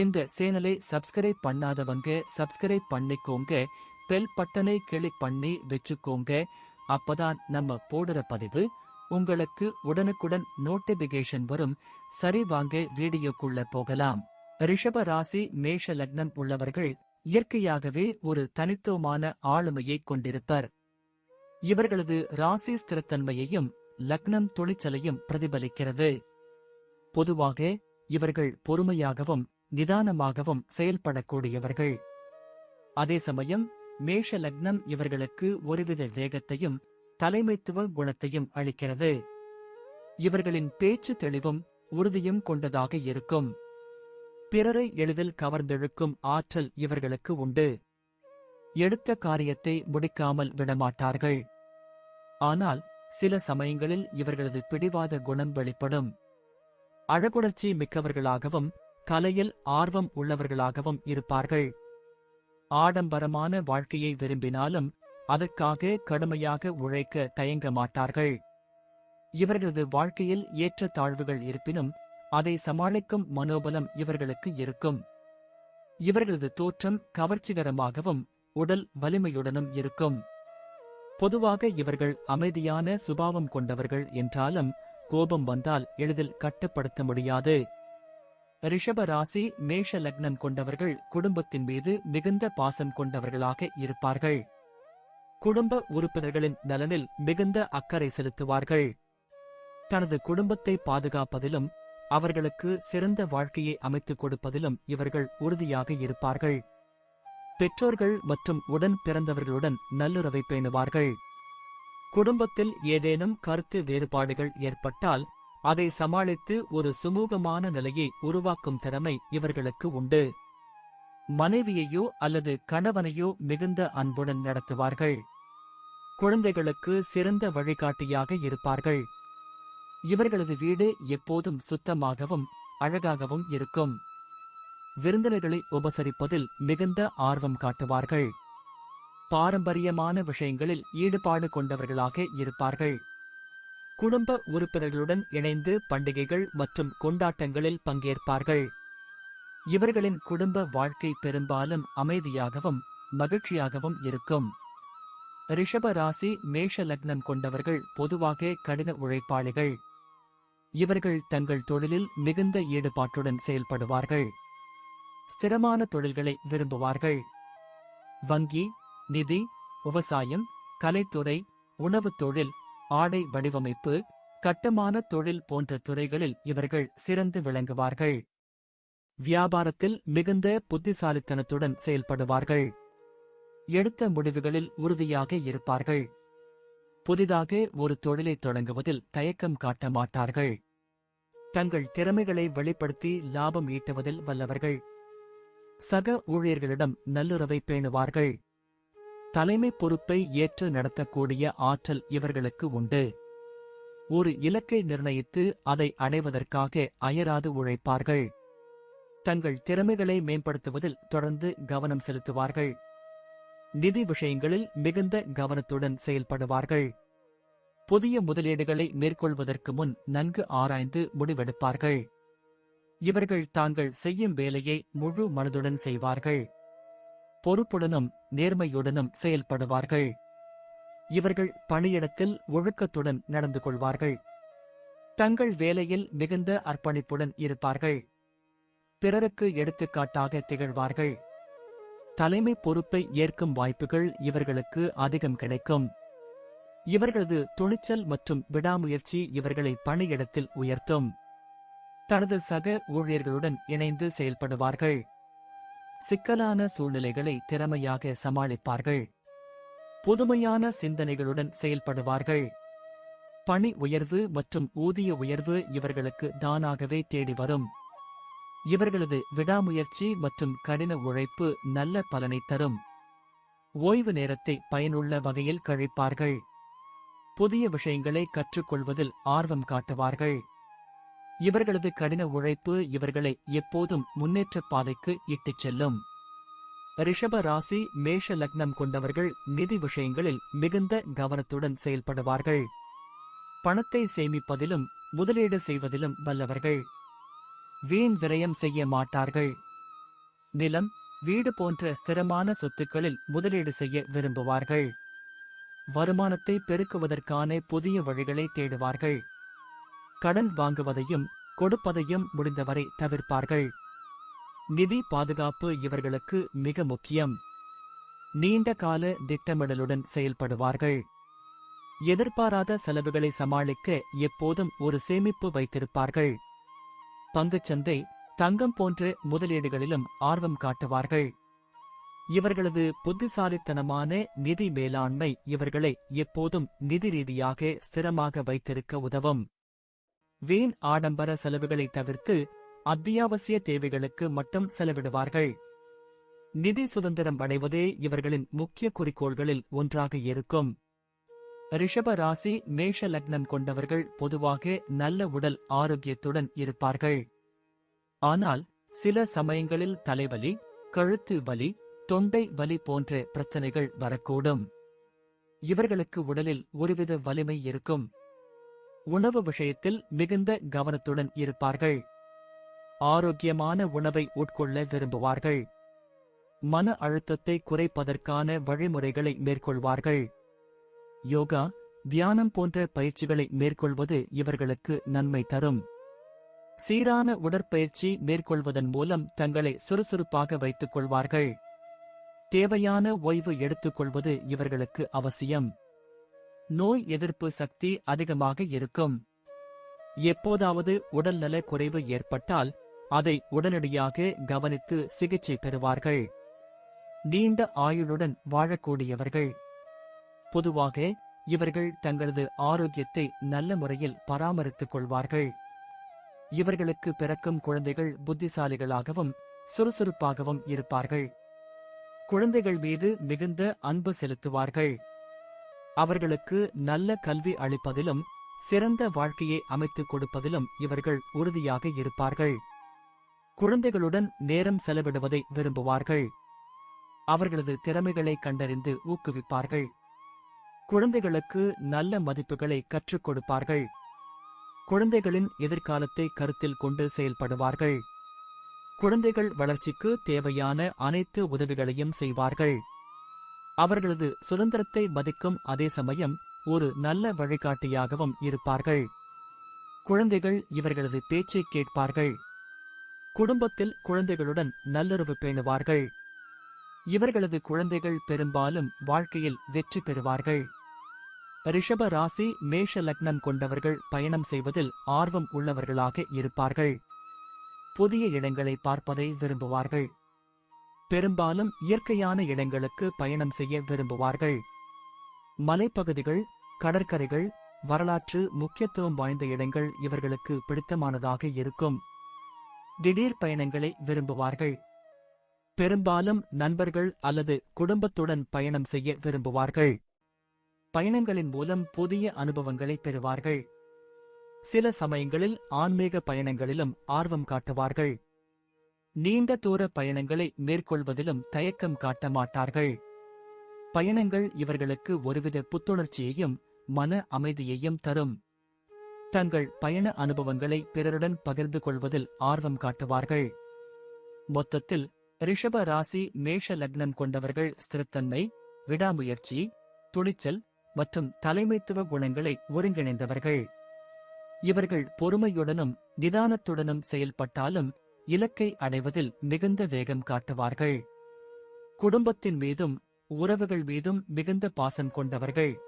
இந்த சேனலை சப்ஸ்கிரைப் பண்ணாதவங்க சப்ஸ்கிரைப் பண்ணிக்கோங்க. பெல் பட்டனை கிளிக் பண்ணி வச்சுக்கோங்க. அப்பதான் நம்ம போடுற பதிவு உங்களுக்கு உடனுக்குடன் நோட்டிபிகேஷன் வரும். சரி வாங்க வீடியோக்குள்ள போகலாம். ரிஷப ராசி மேஷ லக்னம் உள்ளவர்கள் இயற்கையாகவே ஒரு தனித்துவமான ஆளுமையை கொண்டிருப்பர். இவர்களது ராசி ஸ்திரத்தன்மையையும் லக்னம் தொழிற்சலையும் பிரதிபலிக்கிறது. பொதுவாக இவர்கள் பொறுமையாகவும் நிதானமாகவும் செயல்படக்கூடியவர்கள். அதே சமயம் மேஷ லக்னம் இவர்களுக்கு ஒருவித வேகத்தையும் தலைமைத்துவ குணத்தையும் அளிக்கிறது. இவர்களின் பேச்சு தெளிவும் உறுதியும் கொண்டதாக இருக்கும். பிறரை எளிதில் கவர்ந்தெழுக்கும் ஆற்றல் இவர்களுக்கு உண்டு. எடுத்த காரியத்தை முடிக்காமல் விடமாட்டார்கள். ஆனால் சில சமயங்களில் இவர்களது பிடிவாத குணம் வெளிப்படும். அழகுணர்ச்சி மிக்கவர்களாகவும் கலையில் ஆர்வம் உள்ளவர்களாகவும் இருப்பார்கள். ஆடம்பரமான வாழ்க்கையை விரும்பினாலும் அதற்காக கடுமையாக உழைக்க தயங்க மாட்டார்கள். இவர்களது வாழ்க்கையில் ஏற்ற தாழ்வுகள் இருப்பினும் அதை சமாளிக்கும் மனோபலம் இவர்களுக்கு இருக்கும். இவர்களது தோற்றம் கவர்ச்சிகரமாகவும் உடல் வலிமையுடனும் இருக்கும். பொதுவாக இவர்கள் அமைதியான சுபாவம் கொண்டவர்கள் என்றாலும் கோபம் வந்தால் எளிதில் கட்டுப்படுத்த முடியாது. ரிஷப ராசி மேஷ லக்னம் கொண்டவர்கள் குடும்பத்தின் மீது மிகுந்த பாசம் கொண்டவர்களாக இருப்பார்கள். குடும்ப உறுப்பினர்களின் நலனில் மிகுந்த அக்கறை செலுத்துவார்கள். தனது குடும்பத்தை பாதுகாப்பதிலும் அவர்களுக்கு சிறந்த வாழ்க்கையை அமைத்துக் கொடுப்பதிலும் இவர்கள் உறுதியாக இருப்பார்கள். பெற்றோர்கள் மற்றும் உடன் பிறந்தவர்களுடன் நல்லுறவை பேணுவார்கள். குடும்பத்தில் ஏதேனும் கருத்து வேறுபாடுகள் ஏற்பட்டால் அதை சமாளித்து ஒரு சுமூகமான நிலையை உருவாக்கும் திறமை இவர்களுக்கு உண்டு. மனைவியையோ அல்லது கணவனையோ மிகுந்த அன்புடன் நடத்துவார்கள். குழந்தைகளுக்கு சிறந்த வழிகாட்டியாக இருப்பார்கள். இவர்களது வீடு எப்போதும் சுத்தமாகவும் அழகாகவும் இருக்கும். விருந்தினர்களை உபசரிப்பதில் மிகுந்த ஆர்வம் காட்டுவார்கள். பாரம்பரியமான விஷயங்களில் ஈடுபாடு கொண்டவர்களாக இருப்பார்கள். குடும்ப உறுப்பினர்களுடன் இணைந்து பண்டிகைகள் மற்றும் கொண்டாட்டங்களில் பங்கேற்பார்கள். இவர்களின் குடும்ப வாழ்க்கை பெரும்பாலும் அமைதியாகவும் மகிழ்ச்சியாகவும் இருக்கும். ரிஷப ராசி மேஷ லக்னம் கொண்டவர்கள் பொதுவாக கடின உழைப்பாளிகள். இவர்கள் தங்கள் தொழிலில் மிகுந்த ஈடுபாட்டுடன் செயல்படுவார்கள். ஸ்திரமான தொழில்களை விரும்புவார்கள். வங்கி நிதி விவசாயம் கலைத்துறை உணவுத் தொழில் ஆடை வடிவமைப்பு கட்டுமான தொழில் போன்ற துறைகளில் இவர்கள் சிறந்து விளங்குவார்கள். வியாபாரத்தில் மிகுந்த புத்திசாலித்தனத்துடன் செயல்படுவார்கள். எடுத்த முடிவுகளில் உறுதியாக இருப்பார்கள். புதிதாக ஒரு தொழிலை தொடங்குவதில் தயக்கம் காட்ட மாட்டார்கள். தங்கள் திறமைகளை வெளிப்படுத்தி லாபம் ஈட்டுவதில் வல்லவர்கள். சக ஊழியர்களிடம் நல்லுறவை பேணுவார்கள். தலைமை பொறுப்பை ஏற்று நடத்தக்கூடிய ஆற்றல் இவர்களுக்கு உண்டு. ஒரு இலக்கை நிர்ணயித்து அதை அடைவதற்காக அயராது உழைப்பார்கள். தங்கள் திறமைகளை மேம்படுத்துவதில் தொடர்ந்து கவனம் செலுத்துவார்கள். நிதி விஷயங்களில் மிகுந்த கவனத்துடன் செயல்படுவார்கள். புதிய முதலீடுகளை மேற்கொள்வதற்கு முன் நன்கு ஆராய்ந்து முடிவெடுப்பார்கள். இவர்கள் தாங்கள் செய்யும் வேலையை முழு மனதுடன் செய்வார்கள். பொறுப்புடனும் நேர்மையுடனும் செயல்படுவார்கள். இவர்கள் பணியிடத்தில் ஒழுக்கத்துடன் நடந்து கொள்வார்கள். தங்கள் வேலையில் மிகுந்த அர்ப்பணிப்புடன் இருப்பார்கள். பிறருக்கு எடுத்துக்காட்டாக திகழ்வார்கள். தலைமை பொறுப்பை ஏற்கும் வாய்ப்புகள் இவர்களுக்கு அதிகம் கிடைக்கும். இவர்களது துணிச்சல் மற்றும் விடாமுயற்சி இவர்களை பணியிடத்தில் உயர்த்தும். தனது சக ஊழியர்களுடன் இணைந்து செயல்படுவார்கள். சிக்கலான சூழ்நிலைகளை திறமையாக சமாளிப்பார்கள். புதுமையான சிந்தனைகளுடன் செயல்படுவார்கள். பணி உயர்வு மற்றும் ஊதிய உயர்வு இவர்களுக்கு தானாகவே தேடி வரும். இவர்களது விடாமுயற்சி மற்றும் கடின உழைப்பு நல்ல பலனை தரும். ஓய்வு நேரத்தை பயனுள்ள வகையில் கழிப்பார்கள். புதிய விஷயங்களை கற்றுக்கொள்வதில் ஆர்வம் காட்டுவார்கள். இவர்களது கடின உழைப்பு இவர்களை எப்போதும் முன்னேற்றப் பாதைக்கு இட்டுச் செல்லும். ரிஷப ராசி மேஷ லக்னம் கொண்டவர்கள் நிதி விஷயங்களில் மிகுந்த கவனத்துடன் செயல்படுவார்கள். பணத்தை சேமிப்பதிலும் முதலீடு செய்வதிலும் வல்லவர்கள். வீண் விரயம் செய்ய மாட்டார்கள். நிலம் வீடு போன்ற ஸ்திரமான சொத்துக்களில் முதலீடு செய்ய விரும்புவார்கள். வருமானத்தை பெருக்குவதற்கான புதிய வழிகளை தேடுவார்கள். கடன் வாங்குவதையும் கொடுப்பதையும் முடிந்தவரை தவிர்ப்பார்கள். நிதி பாதுகாப்பு இவர்களுக்கு மிக முக்கியம். நீண்ட கால திட்டமிடலுடன் செயல்படுவார்கள். எதிர்பாராத செலவுகளை சமாளிக்க எப்போதும் ஒரு சேமிப்பு வைத்திருப்பார்கள். பங்குச்சந்தை தங்கம் போன்ற முதலீடுகளிலும் ஆர்வம் காட்டுவார்கள். இவர்களது புத்திசாலித்தனமான நிதி மேலாண்மை இவர்களை எப்போதும் நிதி ரீதியாக ஸ்திரமாக வைத்திருக்க உதவும். வீண் ஆடம்பர செலவுகளை தவிர்த்து அத்தியாவசிய தேவைகளுக்கு மட்டும் செலவிடுவார்கள். நிதி சுதந்திரம் அடைவதே இவர்களின் முக்கிய குறிக்கோள்களில் ஒன்றாக இருக்கும். ரிஷப ராசி மேஷ லக்னம் கொண்டவர்கள் பொதுவாக நல்ல உடல் ஆரோக்கியத்துடன் இருப்பார்கள். ஆனால் சில சமயங்களில் தலைவலி கழுத்து வலி தொண்டை வலி போன்ற பிரச்சனைகள் வரக்கூடும். இவர்களுக்கு உடலில் ஒருவித வலிமை இருக்கும். உணவு விஷயத்தில் மிகுந்த கவனத்துடன் இருப்பார்கள். ஆரோக்கியமான உணவை உட்கொள்ள விரும்புவார்கள். மன அழுத்தத்தை குறைப்பதற்கான வழிமுறைகளை மேற்கொள்வார்கள். யோகா தியானம் போன்ற பயிற்சிகளை மேற்கொள்வது இவர்களுக்கு நன்மை தரும். சீரான உடற்பயிற்சி மேற்கொள்வதன் மூலம் தங்களை சுறுசுறுப்பாக வைத்துக் கொள்வார்கள். தேவையான ஓய்வு எடுத்துக்கொள்வது இவர்களுக்கு அவசியம். நோய் எதிர்ப்பு சக்தி அதிகமாக இருக்கும். எப்போதாவது உடல்நல குறைவு ஏற்பட்டால் அதை உடனடியாக கவனித்து சிகிச்சை பெறுவார்கள். நீண்ட ஆயுளுடன் வாழக்கூடியவர்கள். பொதுவாக இவர்கள் தங்களது ஆரோக்கியத்தை நல்ல முறையில் பராமரித்துக் கொள்வார்கள். இவர்களுக்கு பிறக்கும் குழந்தைகள் புத்திசாலிகளாகவும் சுறுசுறுப்பாகவும் இருப்பார்கள். குழந்தைகள் மீது மிகுந்த அன்பு செலுத்துவார்கள். அவர்களுக்கு நல்ல கல்வி அளிப்பதிலும் சிறந்த வாழ்க்கையை அமைத்துக் கொடுப்பதிலும் இவர்கள் உறுதியாக இருப்பார்கள். குழந்தைகளுடன் நேரம் செலவிடுவதை விரும்புவார்கள். அவர்களது திறமைகளை கண்டறிந்து ஊக்குவிப்பார்கள். குழந்தைகளுக்கு நல்ல மதிப்புகளை கற்றுக் கொடுப்பார்கள். குழந்தைகளின் எதிர்காலத்தை கருத்தில் கொண்டு செயல்படுவார்கள். குழந்தைகள் வளர்ச்சிக்கு தேவையான அனைத்து உதவிகளையும் செய்வார்கள். அவர்களது சுதந்திரத்தை மதிக்கும் அதே சமயம் ஒரு நல்ல வழிகாட்டியாகவும் இருப்பார்கள். குழந்தைகள் இவர்களது பேச்சைக் கேட்பார்கள். குடும்பத்தில் குழந்தைகளுடன் நல்லுறவு பேணுவார்கள். இவர்களது குழந்தைகள் பெரும்பாலும் வாழ்க்கையில் வெற்றி பெறுவார்கள். ரிஷப ராசி மேஷ லக்னம் கொண்டவர்கள் பயணம் செய்வதில் ஆர்வம் உள்ளவர்களாக இருப்பார்கள். புதிய இடங்களை பார்ப்பதை விரும்புவார்கள். பெரும்பாலும் இயற்கையான இடங்களுக்கு பயணம் செய்ய விரும்புவார்கள். மலைப்பகுதிகள் கடற்கரைகள் வரலாற்று முக்கியத்துவம் வாய்ந்த இடங்கள் இவர்களுக்கு பிடித்தமானதாக இருக்கும். திடீர் பயணங்களை விரும்புவார்கள். பெரும்பாலும் நண்பர்கள் அல்லது குடும்பத்துடன் பயணம் செய்ய விரும்புவார்கள். பயணங்களின் மூலம் புதிய அனுபவங்களை பெறுவார்கள். சில சமயங்களில் ஆன்மீக பயணங்களிலும் ஆர்வம் காட்டுவார்கள். நீண்ட தூர பயணங்களை மேற்கொள்வதிலும் தயக்கம் காட்ட மாட்டார்கள். பயணங்கள் இவர்களுக்கு ஒருவித புத்துணர்ச்சியையும் மன அமைதியையும் தரும். தங்கள் பயண அனுபவங்களை பிறருடன் பகிர்ந்து கொள்வதில் ஆர்வம் காட்டுவார்கள். மொத்தத்தில் ரிஷப ராசி மேஷ லக்னம் கொண்டவர்கள் ஸ்திரத்தன்மை விடாமுயற்சி துணிச்சல் மற்றும் தலைமைத்துவ குணங்களை ஒருங்கிணைந்தவர்கள். இவர்கள் பொறுமையுடனும் நிதானத்துடனும் செயல்பட்டாலும் இலக்கை அடைவதில் மிகுந்த வேகம் காட்டுவார்கள். குடும்பத்தின் மீதும் உறவுகள் மீதும் மிகுந்த பாசம் கொண்டவர்கள்.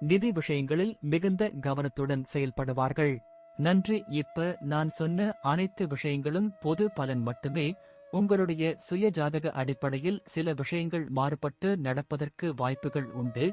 நிதி விஷயங்களில் மிகுந்த கவனத்துடன் செயல்படுவார்கள். நன்றி இப்ப நான் சொன்ன அனைத்து விஷயங்களும் பொது பலன் மட்டுமே. உங்களுடைய சுய ஜாதக அடிப்படையில் சில விஷயங்கள் மாறுபட்டு நடப்பதற்கு வாய்ப்புகள் உண்டு.